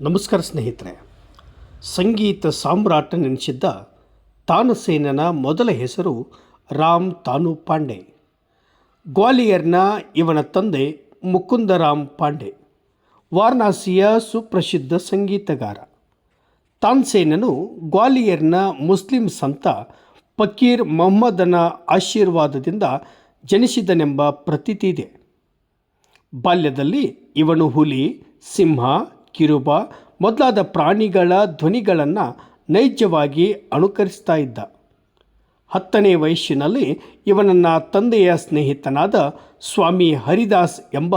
ನಮಸ್ಕಾರ ಸ್ನೇಹಿತರೆ. ಸಂಗೀತ ಸಾಮ್ರಾಟ ನೆನೆಸಿದ್ದ ತಾನಸೇನನ ಮೊದಲ ಹೆಸರು ರಾಮ್ ತಾನು ಪಾಂಡೆ. ಗ್ವಾಲಿಯರ್ನ ಇವನ ತಂದೆ ಮುಕುಂದರಾಮ್ ಪಾಂಡೆ. ವಾರಣಾಸಿಯ ಸುಪ್ರಸಿದ್ಧ ಸಂಗೀತಗಾರ. ತಾನ್ಸೇನನು ಗ್ವಾಲಿಯರ್ನ ಮುಸ್ಲಿಂ ಸಂತ ಫಕೀರ್ ಮೊಹಮ್ಮದನ ಆಶೀರ್ವಾದದಿಂದ ಜನಿಸಿದನೆಂಬ ಪ್ರತೀತಿ ಇದೆ. ಬಾಲ್ಯದಲ್ಲಿ ಇವನು ಹುಲಿ, ಸಿಂಹ ಕಿರುಬ ಮೊದಲಾದ ಪ್ರಾಣಿಗಳ ಧ್ವನಿಗಳನ್ನು ನೈಜವಾಗಿ ಅನುಕರಿಸ್ತಾ ಇದ್ದ. ಹತ್ತನೇ ವಯಸ್ಸಿನಲ್ಲಿ ಇವನನ್ನು ತಂದೆಯ ಸ್ನೇಹಿತನಾದ ಸ್ವಾಮಿ ಹರಿದಾಸ್ ಎಂಬ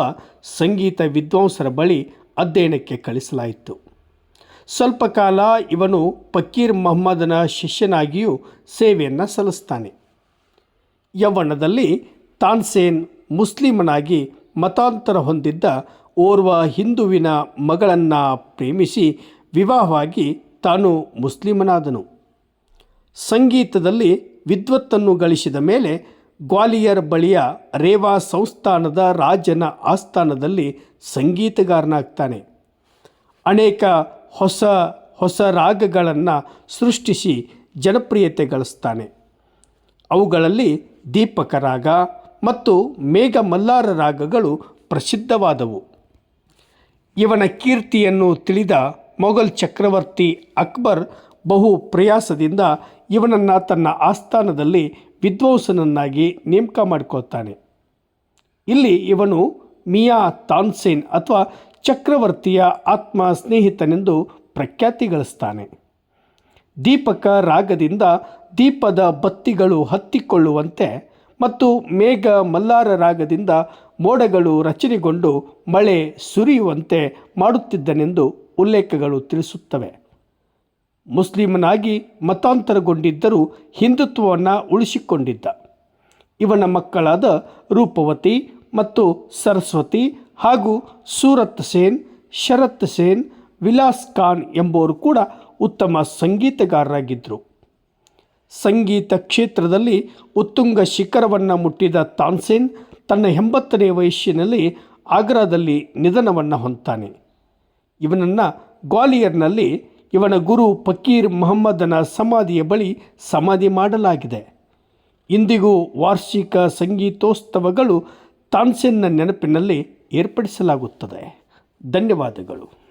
ಸಂಗೀತ ವಿದ್ವಾಂಸರ ಬಳಿ ಅಧ್ಯಯನಕ್ಕೆ ಕಳಿಸಲಾಯಿತು. ಸ್ವಲ್ಪ ಕಾಲ ಇವನು ಫಕೀರ್ ಮೊಹಮ್ಮದನ ಶಿಷ್ಯನಾಗಿಯೂ ಸೇವೆಯನ್ನು ಸಲ್ಲಿಸ್ತಾನೆ. ಯವ್ವನದಲ್ಲಿ ತಾನ್ಸೇನ್ ಮುಸ್ಲಿಮನಾಗಿ ಮತಾಂತರ ಹೊಂದಿದ್ದ ಓರ್ವ ಹಿಂದುವಿನ ಮಗಳನ್ನು ಪ್ರೇಮಿಸಿ ವಿವಾಹವಾಗಿ ತಾನು ಮುಸ್ಲಿಮನಾದನು. ಸಂಗೀತದಲ್ಲಿ ವಿದ್ವತ್ತನ್ನು ಗಳಿಸಿದ ಮೇಲೆ ಗ್ವಾಲಿಯರ್ ಬಳಿಯ ರೇವಾ ಸಂಸ್ಥಾನದ ರಾಜನ ಆಸ್ಥಾನದಲ್ಲಿ ಸಂಗೀತಗಾರನಾಗ್ತಾನೆ. ಅನೇಕ ಹೊಸ ಹೊಸ ರಾಗಗಳನ್ನು ಸೃಷ್ಟಿಸಿ ಜನಪ್ರಿಯತೆ ಗಳಿಸ್ತಾನೆ. ಅವುಗಳಲ್ಲಿ ದೀಪಕ ರಾಗ ಮತ್ತು ಮೇಘಮಲ್ಲಾರ ರಾಗಗಳು ಪ್ರಸಿದ್ಧವಾದವು. ಇವನ ಕೀರ್ತಿಯನ್ನು ತಿಳಿದ ಮೊಘಲ್ ಚಕ್ರವರ್ತಿ ಅಕ್ಬರ್ ಬಹು ಪ್ರಯಾಸದಿಂದ ಇವನನ್ನು ತನ್ನ ಆಸ್ಥಾನದಲ್ಲಿ ವಿದ್ವಾಂಸನನ್ನಾಗಿ ನೇಮಕ ಮಾಡಿಕೊಳ್ತಾನೆ. ಇಲ್ಲಿ ಇವನು ಮಿಯಾ ತಾನ್ಸೇನ್ ಅಥವಾ ಚಕ್ರವರ್ತಿಯ ಆತ್ಮ ಸ್ನೇಹಿತನೆಂದು ಪ್ರಖ್ಯಾತಿ ಗಳಿಸ್ತಾನೆ. ದೀಪಕ ರಾಗದಿಂದ ದೀಪದ ಬತ್ತಿಗಳು ಹತ್ತಿಕೊಳ್ಳುವಂತೆ ಮತ್ತು ಮೇಘ ಮಲ್ಲಾರ ರಾಗದಿಂದ ಮೋಡಗಳು ರಚನೆಗೊಂಡು ಮಳೆ ಸುರಿಯುವಂತೆ ಮಾಡುತ್ತಿದ್ದನೆಂದು ಉಲ್ಲೇಖಗಳು ತಿಳಿಸುತ್ತವೆ. ಮುಸ್ಲಿಮನಾಗಿ ಮತಾಂತರಗೊಂಡಿದ್ದರೂ ಹಿಂದುತ್ವವನ್ನು ಉಳಿಸಿಕೊಂಡಿದ್ದ. ಇವನ ಮಕ್ಕಳಾದ ರೂಪವತಿ ಮತ್ತು ಸರಸ್ವತಿ ಹಾಗೂ ಸೂರತ್ ಸೇನ್, ಶರತ್ ಸೇನ್, ವಿಲಾಸ್ ಖಾನ್ ಎಂಬುವರು ಕೂಡ ಉತ್ತಮ ಸಂಗೀತಗಾರರಾಗಿದ್ದರು. ಸಂಗೀತ ಕ್ಷೇತ್ರದಲ್ಲಿ ಉತ್ತುಂಗ ಶಿಖರವನ್ನು ಮುಟ್ಟಿದ ತಾನ್ಸೇನ್ ತನ್ನ ಎಂಬತ್ತನೇ ವಯಸ್ಸಿನಲ್ಲಿ ಆಗ್ರಾದಲ್ಲಿ ನಿಧನವನ್ನು ಹೊಂದ್ತಾನೆ. ಇವನನ್ನು ಗ್ವಾಲಿಯರ್ನಲ್ಲಿ ಇವನ ಗುರು ಫಕೀರ್ ಮೊಹಮ್ಮದನ ಸಮಾಧಿಯ ಬಳಿ ಸಮಾಧಿ ಮಾಡಲಾಗಿದೆ. ಇಂದಿಗೂ ವಾರ್ಷಿಕ ಸಂಗೀತೋತ್ಸವಗಳು ತಾನ್ಸೆನ್ನ ನೆನಪಿನಲ್ಲಿ ಏರ್ಪಡಿಸಲಾಗುತ್ತದೆ. ಧನ್ಯವಾದಗಳು.